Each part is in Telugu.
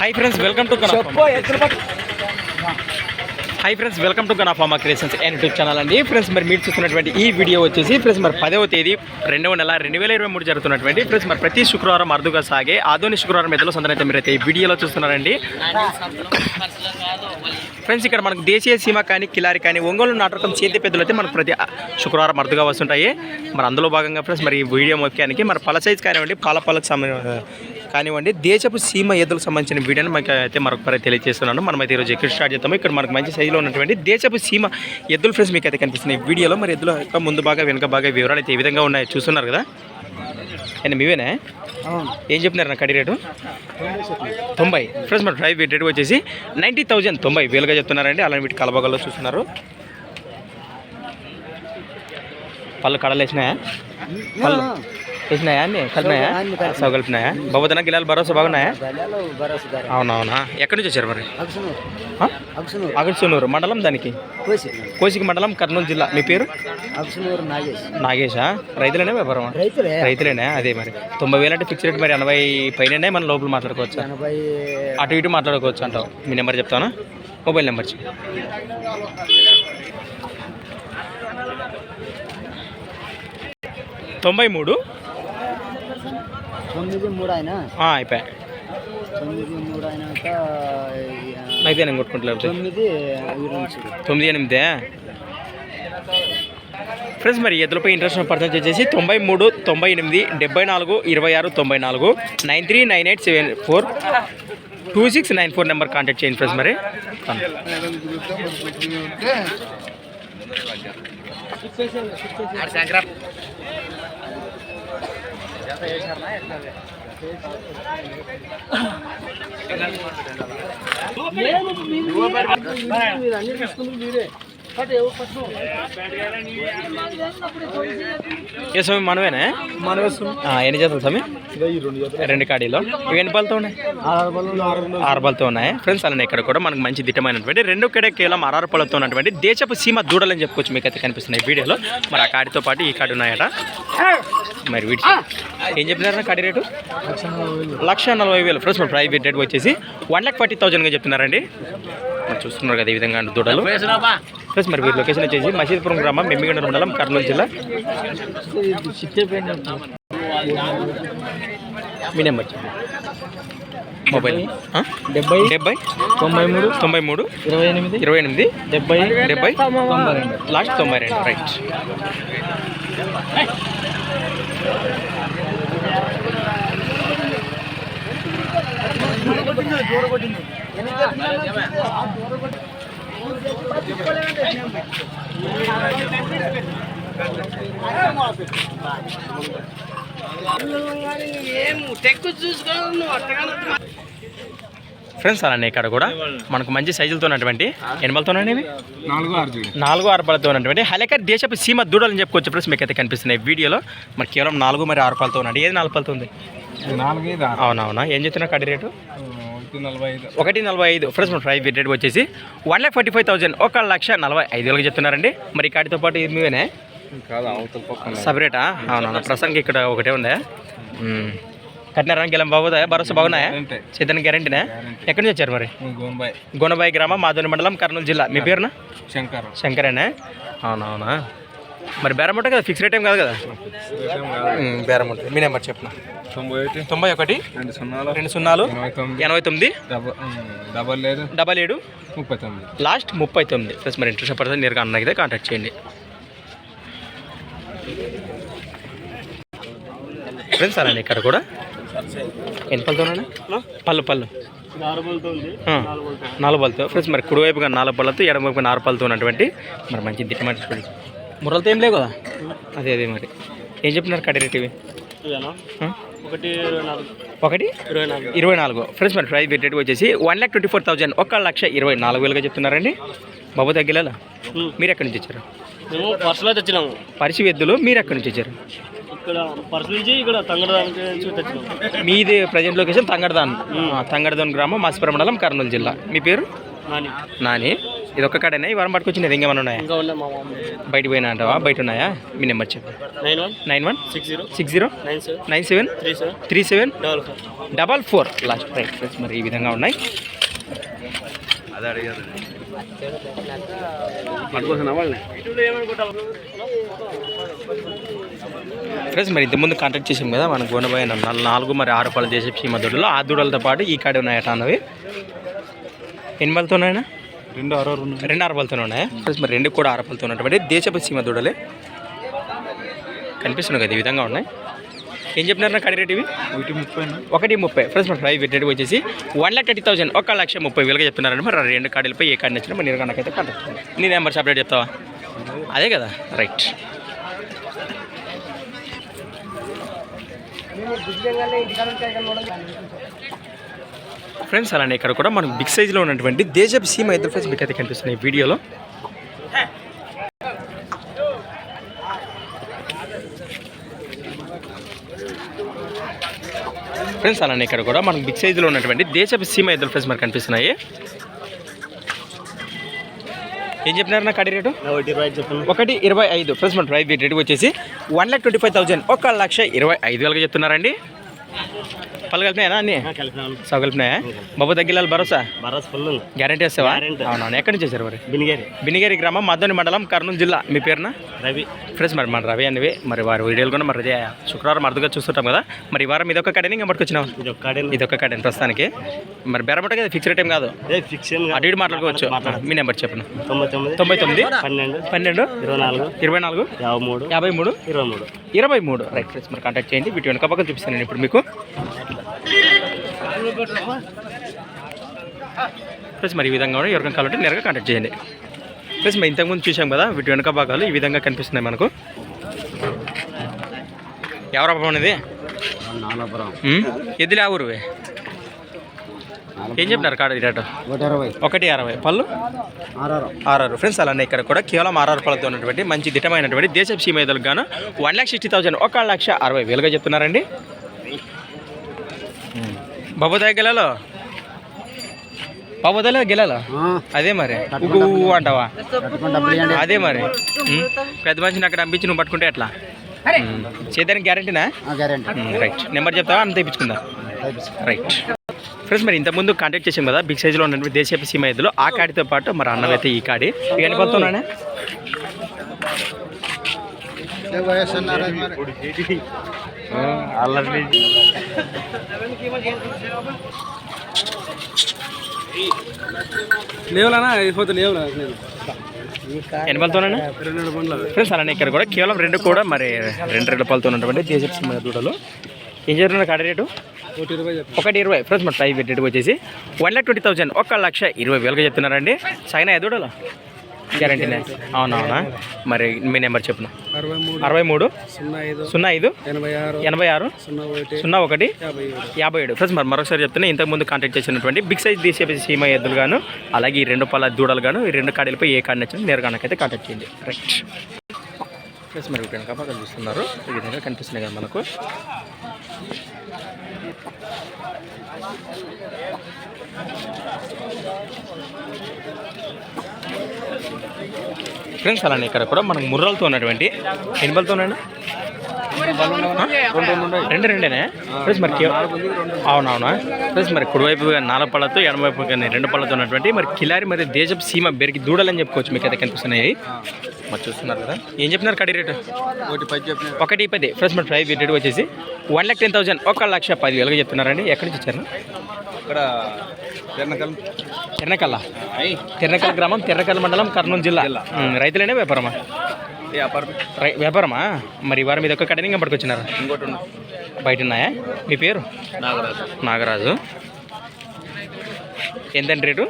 Hi friends welcome to hi friends welcome to గనాఫామా creations and YouTube channel అండి. ఫ్రెండ్స్ మరి మీరు చూస్తున్నటువంటి ఈ వీడియో వచ్చేసి ఫ్రెండ్స్ మరి పదవ తేదీ రెండవ నెల రెండు వేల ఇరవై మూడు జరుగుతున్నటువంటి ఫ్రెండ్స్ మరి ప్రతి శుక్రవారం అరుదుగా సాగే ఆధునిక శుక్రవారం ఎద్దుల సందరైతే మీరైతే ఈ వీడియోలో చూస్తున్నారండి. ఫ్రెండ్స్ ఇక్కడ మనకు దేశీయ సీమ కానీ కిలారి కానీ ఒంగోలు నాటకం చేతి పెద్దలు అయితే మనకు ప్రతి శుక్రవారం అరుదుగా వస్తుంటాయి. మరి అందులో భాగంగా ఫ్రెండ్స్ మరి ఈ వీడియో మొక్కానికి మరి పల సైజ్ కానివ్వండి పాల పాలకు సంబంధించిన కానివ్వండి దేశపు సీమ ఎద్దులకు సంబంధించిన వీడియోని మనకి అయితే మరొకసారి తెలియజేస్తున్నాను. మనమైతే ఈరోజు ఎక్కడ స్టార్ట్ చేస్తాము ఇక్కడ మనకు మంచి సైజులో ఉన్నటువంటి దేశపు సీమ ఎద్దులు ఫ్రెండ్స్ మీకు అయితే కనిపిస్తున్నాయి ఈ వీడియోలో. మరి ఎద్దుల ముందు బాగా వెనుక బాగా వివరాలు అయితే ఏ విధంగా ఉన్నాయి చూస్తున్నారు కదా. అండ్ మీవేనా? ఏం చెప్తున్నారు నా కడి రేటు? తొంభై. ఫ్రెండ్స్ మన డ్రైవ్ రేట్ వచ్చేసి నైంటీ థౌజండ్. తొంభై వేలుగా చెప్తున్నారండి. అలానే వీటి కలబగల్లో చూస్తున్నారు. పళ్ళు కడలు వేసినాయా పళ్ళు. వేసినాయా అన్ని కలిపినాయా సవ కలిపినాయా బాబోదన గిలాలు భరోసా బాగున్నాయా అవునవునా ఎక్కడి నుంచి వచ్చారు మరి? అగడ్సూనూరు మండలం దానికి కోసిక మండలం కర్నూలు జిల్లా మీ పేరు నాగేశా రైతులేనా వ్యాపారం రైతులే రైతులేనా అదే మరి తొంభై వేలు అంటే ఫిక్స్ రేట్ మరి ఎనభై పైన మన లోపల మాట్లాడుకోవచ్చు అటు ఇటు మాట్లాడుకోవచ్చు అంటావు మీ నెంబర్ చెప్తానా మొబైల్ నెంబర్ తొంభై మూడు తొమ్మిది మూడు ఆయన? తొమ్మిది మూడు అయినాక అయితే నేను కొట్టుకుంటలేదు తొమ్మిది తొమ్మిది ఎనిమిదే? ఫ్రెండ్స్ మరి ఎద్దులపై ఇంట్రెస్ట్ పర్సెంట్ వచ్చేసి తొంభై మూడు తొంభై ఎనిమిది డెబ్బై నాలుగు ఇరవై ఆరు తొంభై నాలుగు nine three nine eight seven four two six nine four number contact చేయండి ఫ్రెండ్స్ మరి. మీరు అన్ని తీసుకుంటుంది మీరే. ఏ స్వామి మనమేనా ఎన్ని జతలు స్వామి? రెండు కాడీలో. ఇవి ఎన్ని పళ్ళతో ఉన్నాయి? ఆరు పళ్ళతో ఉన్నాయి. ఫ్రెండ్స్ అలానే ఇక్కడ కూడా మనకు మంచి దిట్టమైనటువంటి రెండు కడే కేవలం ఆరు పళ్ళతో ఉన్నటువంటి దేశపు సీమ దూడలని చెప్పుకోవచ్చు మీకు అయితే కనిపిస్తున్నాయి ఈ వీడియోలో. మరి ఆ కాడితో పాటు ఈ కాడి ఉన్నాయట. మరి వీటి ఏం చెప్పినారు కాడి రేటు? లక్ష నలభై వేలు. ఫ్రెండ్స్ మన ప్రైవేట్ రేట్ వచ్చేసి వన్ ల్యాక్ ఫార్టీ థౌజండ్గా చెప్తున్నారండి. మరి చూస్తున్నారు కదా ఈ విధంగా దూడలు. ప్లస్ మరి వీరి లొకేషన్ వచ్చేసి మసీద్పురం గ్రామం మెమ్మిగండ మండలం కర్నూలు జిల్లా. మీ నెంబర్ మొబైల్? డెబ్బై డెబ్బై తొంభై మూడు తొంభై మూడు ఇరవై ఎనిమిది ఇరవై ఎనిమిది డెబ్బై డెబ్బై లాస్ట్ తొంభై రెండు రైట్ ఫ్రెండ్స్ అలానే ఇక్కడ కూడా మనకు మంచి సైజులతో ఉన్నటువంటి ఎనిమలతో ఇవి? నాలుగు ఆరు నాలుగు ఆరు పాలతో ఉన్నటువంటి హలేకర్ దేశపు సీమ దూడలని చెప్పుకోవచ్చు ఫ్రెండ్స్ మీకు అయితే కనిపిస్తున్నాయి వీడియోలో. మరి కేవలం నాలుగు మరి ఆరు పాలతో ఉన్నాడు ఏది నాలుగు పాలతో ఉంది? అవునవునా? ఏం చెప్తున్నా కడి రేటు? ఒకటి నలభై ఐదు. మన ప్రైస్ రేట్ వచ్చేసి one lakh forty five thousand ఒక లక్ష నలభై ఐదు వేలకు చెప్తున్నారండి. మరి ఈ కాడితో పాటు ఇది మీవేనే? సపరేటా అవునవునా. ప్రస్తుతానికి ఇక్కడ ఒకటే ఉందా. కట్టినారా గెలం బాగుందా? భరోసా బాగున్నాయా. సిద్ధం గ్యారంటీనా? ఎక్కడి నుంచి వచ్చారు మరి? గోన్బాయ్ గోనబాయి గ్రామం మాధవని మండలం కర్నూలు జిల్లా. మీ పేరునా? శంకర్. శంకరేనా? అవునవునా. మరి బేరం ఉంటుంది కదా ఫిక్స్ రేట్ ఏం కాదు కదా? బేరం ఉంటుంది మీ నెంబర్ చెప్పిన? తొంభై ఒకటి. తొంభై ఒకటి రెండు సున్నాలు. ఎనభై తొమ్మిది. డబల్ డబల్ లేదు డబల్ ఏడు ముప్పై తొమ్మిది. లాస్ట్ ముప్పై తొమ్మిది. ప్లస్ మరి ఇంట్రెస్ట్ పడుతుంది నేరుగా అన్నకి కాంటాక్ట్ చేయండి. ఫ్రెండ్స్ అలానే ఇక్కడ కూడా. ఎన్ని పళ్ళతోనే పళ్ళు పళ్ళు. నాలుగు పళ్ళతో ఫ్రెండ్స్ మరి కుడివైపుగా నాలుగు పళ్ళతో ఎడమవైపు నాలుగు పళ్ళతో ఉన్నటువంటి మరి మంచి దిట్టమైన ముర్రలతో ఏం లేవు కదా? అదే అదే మరి. ఏం చెప్తున్నారు కడి రేట్ ఇవి? ఒకటి ఒకటి? ఇరవై నాలుగు. ఇరవై నాలుగు. ఫ్రెండ్స్ మరి ప్రైస్ రేట్ వచ్చేసి one lakh twenty four thousand ఒక లక్ష ఇరవై నాలుగు వేలుగా చెప్తున్నారండి. బాబు తగ్గిలేలా మీరు ఎక్కడి నుంచి వచ్చారు? మేము పర్సులో తెచ్చినాము. పరిచి ఎద్దులు మీరు ఎక్కడి నుంచి వచ్చారు? ఇక్కడ పర్సు నుంచి ఇక్కడ నుంచి తెచ్చినాము. మీది ప్రజెంట్ లొకేషన్ తంగడదాన్. తంగడదాన్ గ్రామం మాసిపురం మండలం కర్నూలు జిల్లా. మీ పేరు? నాని. నాని. ఇది ఒక్క కాడేనా? ఈ వారం పట్టుకొచ్చినది ఇంకేమైనా ఉన్నాయా? ఇంకా ఉన్నాయి మా మామ బయట పోయినా అంటావా? బయట ఉన్నాయా? మీ నెంబర్ చెప్పు. Nine one nine one six zero six zero nine seven nine seven three seven three seven double four double four. Last right friends మరి ఈ విధంగా ఉన్నాయి. అదే అడిగారు ఫ్రెండ్స్ మరి ఇంతకుముందు కాంటాక్ట్ చేసాం కదా మన గోనబాయి నాలుగు మరి ఆరు పళ్ళు చేసే సీమ దూడలు ఆ దూడలతో పాటు ఈ కాడ ఉన్నాయట అన్నవి. ఎన్ని పళ్ళతో ఉన్నాయన్నా? రెండు అరవై రెండు ఆరపలతో ఉన్నాయా? ఫ్రెండ్స్ మరి రెండు కూడా ఆరపలతో ఉన్నటువంటి దేశపు సీమ దూడలే. కనిపిస్తున్నాయి కదా ఈ విధంగా ఉన్నాయి. ఏం చెప్పినారు నాకు రేట్ ఇవి? ఒకటి ముప్పై ఒకటి ముప్పై. ఫ్రెండ్స్ మరి ప్రైస్ రేట్ వచ్చేసి వన్ లాక్ థర్టీ థౌసండ్. ఒక లక్ష ముప్పై వేలుగా చెప్తున్నారండి. మరి రెండు కాడలపై ఏ కార్డు నచ్చినా మరి నేను నాకైతే కాంటాక్ట్. నీ నెంబర్ సపరేట్ చెప్తావా? అదే కదా. రైట్ ఫ్రెండ్స్ అలానే ఇక్కడ కూడా మనకు బిగ్ సైజ్లో ఉన్నటువంటి దేశపు సీమ ఇద్దరు ఫ్రెండ్స్ మీకు అయితే కనిపిస్తున్నాయి వీడియోలో. ఫ్రెండ్స్ అలానే ఇక్కడ కూడా మనకు బిగ్ సైజులో ఉన్నటువంటి దేశపు సీమ ఇద్దరు ఫ్రెండ్స్ మనకు కనిపిస్తున్నాయి. ఏం చెప్పినారు నాకు అడి రేటు? ఒకటి ఇరవై ఐదు. ఫ్రెండ్స్ మన ప్రైస్ రేటు వచ్చేసి one lakh twenty five thousand ఒక లక్ష ఇరవై ఐదు వేలుగా చెప్తున్నారండి. పళ్ళు కలిపినాయా అన్ని సగ కలిపినాయా? బాబు తగ్గిలాలి భరోసా? బరాస్ ఫుల్ గ్యారంటీ వస్తావా. అవునవును. ఎక్కడి నుంచి వచ్చారు మరి? బినిగేరి. బినిగేరి గ్రామం మద్దోని మండలం కర్నూలు జిల్లా. మీ పేరున? రవి. ఫ్రెండ్స్ మరి మన రవి అనేవి మరి వారి వీడియోలు కూడా మరి అదే శుక్రవారం అర్థంగా చూస్తుంటాం కదా. మరి ఈ వారం ఇదొక కడని? ఇంకా పట్టుకొచ్చినాం ఇదొక కడని? ప్రస్తుతానికి? మరి బెరమట కదా ఫిక్స్డ్ టైం కాదు. ఏ అటు ఇటు మాట్లాడుకోవచ్చు. మీ నెంబర్ చెప్పను? తొంభై తొమ్మిది తొంభై తొమ్మిది పన్నెండు పన్నెండు ఇరవై నాలుగు ఇరవై నాలుగు యాభై మూడు యాభై మూడు ఇరవై మూడు. ఇరవై మూడు. రైట్ ఫ్రెండ్స్ మరి కాంటాక్ట్ చేయండి. వీటి వెనక పక్కన చూపిస్తాను నేను ఇప్పుడు మీకు. ఫ్రెండ్స్ మరి ఈ విధంగా ఉన్నాయి. ఎవరికైనా కావాలంటే నేరుగా కాంటాక్ట్ చేయండి. ఫ్రెండ్స్ మరి ఇంతకుముందు చూసాం కదా వీటి వెనక భాగాలు ఈ విధంగా కనిపిస్తున్నాయి మనకు. ఎవరప్ప అనేది ఎద్దులే ఆ ఊరువే ఏం చెప్పినారు కాడ రేటు? ఒకటి అరవై. పళ్ళు? ఆరారు ఆర్ఆర్ ఫ్రెండ్స్ అలానే ఇక్కడ కూడా కేవలం ఆర్ఆర్ పళ్ళతో ఉన్నటువంటి మంచి దిట్టమైనటువంటి దేశపు సీమైదలకు గాను వన్ ల్యాక్ సిక్స్టీ థౌసండ్ ఒక లక్ష అరవై వేలుగా చెప్తున్నారండి. బాబోదాయ గెలలో? బాబోదాయలో గెలలో? అదే మరి. అంటావా? అదే మరి. పెద్ద మనిషిని అక్కడ పంపించి నువ్వు పట్టుకుంటే ఎట్లా. చేద్దానికి గ్యారంటీనా గ్యారెంటీ రైట్ నెంబర్ చెప్తావా? అంత తెప్పించుకుందా రైట్ ఫ్రెండ్స్ మరి ఇంతకుముందు కాంటాక్ట్ చేసాం కదా బిగ్ సైజులో ఉన్నటువంటి దేశీయ సీమ ఎద్దులు ఆ కాడితో పాటు మరి అన్నమైతే ఈ కాడి. ఇవన్నీ పడుతున్నానే లేవులనా? అయిపోతే లేవులా ఫ్రెండ్స్ అలానే ఇక్కడ కూడా కేవలం రెండు కూడా మరి రెండు రెండు పళ్ళతో ఉన్నటువంటి దేశీయ సీమ దూడలు. ఏం చేస్తున్నారు కాడి రేటు? ఒకటి ఇరవై ఫ్రెండ్స్ మరి ప్రైస్ రేట్ వచ్చేసి వన్ లాక్ ట్వంటీ థౌసండ్. ఒక లక్ష ఇరవై వేలుగా చెప్తున్నారండి. సైనా దూడలు? గ్యారంటీనే అవునవునా? మరి మీ నెంబర్ చెప్పిన? అరవై మూడు. సున్నా ఐదు. ఎనభై ఆరు. సున్నా ఒకటి. యాభై ఏడు. ఫ్రెండ్స్ మరి మరొకసారి చెప్తున్నా ఇంతకుముందు కాంటాక్ట్ చేసినటువంటి బిగ్ సైజ్ దేశీయ సీమ ఎద్దులు గాను అలాగే ఈ రెండు పళ్ళ దూడలు గాను ఈ రెండు కాడీలపై ఏ కార్డు నచ్చింది నేరుగా నాకైతే కాంటాక్ట్ చేయండి. రైట్ ఫ్రెండ్స్ మరి వెనక చూస్తున్నారు. ఈ విధంగా కనిపిస్తున్నాయి కదా మనకు. ఫ్రెండ్స్ అలానే ఇక్కడ కూడా మనకు ముర్రలతో ఉన్నటువంటి ఎన్ని బలతో రెండు రెండేనే? ఫ్రెండ్స్ మరి అవునవునా? ఫ్రెండ్స్ మరి కుడివైపు నాలుగు పళ్ళతో ఎడమవైపు కానీ రెండు పళ్ళతో ఉన్నటువంటి మరి కిలారి మరి దేశపు సీమ బెరికి దూడలని చెప్పుకోవచ్చు మీకు అయితే కనిపిస్తున్నాయి. మరి చూస్తున్నారు కదా? ఏం చెప్పినారు కడి రేటు? ఒకటి పది చెప్పిన. ఒకటి పది. ఫ్రెండ్స్ మరి ప్రైస్ రేట్ వచ్చేసి వన్ లాక్ టెన్ థౌసండ్. ఒక లక్ష పది వేలుగా చెప్తున్నారండి. ఎక్కడి నుంచి వచ్చారు? ఇక్కడ ఎర్నకల్ తెర్నకల్ల? తెర్నకల్ గ్రామం తెర్నకల్ మండలం కర్నూలు జిల్లా. రైతులేనే వ్యాపారమా? వ్యాపారం. వ్యాపారమా? మరి వారం ఇది ఒక కడని ఇంకా పట్టుకొచ్చినారు ఇంకోటి బయట ఉన్నాయా మీ పేరు? నాగరాజు. నాగరాజు. ఎంతండి రేటు?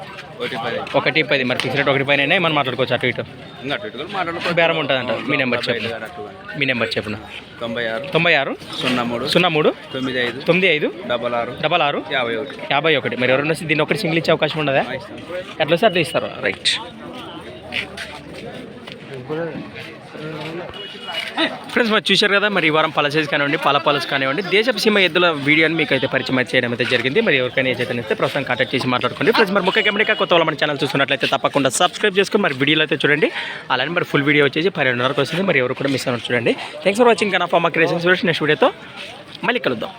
ఒకటి పది. మరి ఫిక్స్ రేట్ ఒకటి పైన మనం మాట్లాడుకోవచ్చు అటు ఇటు? అటు బేరం ఉంటుందంట. మీ నెంబర్ చెప్పు మీ నెంబర్ చెప్పున తొంభై ఆరు. తొంభై ఆరు? సున్నా మూడు. సున్నా మూడు? తొమ్మిది ఐదు. తొమ్మిది ఐదు? డబల్ ఆరు. డబల్ ఆరు? యాభై ఒకటి. యాభై ఒకటి. మరి ఎవరైనా వస్తే దీన్ని ఒకటి సింగిల్ ఇచ్చే అవకాశం ఉండదా? ఎట్లా వస్తే అట్లా ఇస్తారు? రైట్. ఫ్రెండ్స్ మరి చూశారు కదా మరి ఈ వారం పలసేజ్ కానివ్వండి పాల పాలస్ కానివ్వండి దేశపు సీమ ఎద్దుల వీడియోని మీకు అయితే పరిచయం చేయడం అయితే జరిగింది. మరి ఎవరికైనా ఏదైతే ఇస్తే ప్రస్తుతం కాంటాక్ట్ చేసి మాట్లాడుకోండి. ఫ్రెండ్స్ మరి ముఖ్య గమనిక కొత్త వాళ్ళు మన ఛానల్ చూస్తున్నట్లయితే తప్పకుండా సబ్స్క్రైబ్ చేసుకుని మరి వీడియోలు అయితే చూడండి. అలానే మరి ఫుల్ వీడియో వచ్చేసి పన్నెండున్నరకు వస్తుంది. మరి ఎవరు కూడా మిస్ అవ్వడం చూడండి. Thanks for watching Kana pharma creations next వీడియోతో మళ్ళీ కలుద్దాం.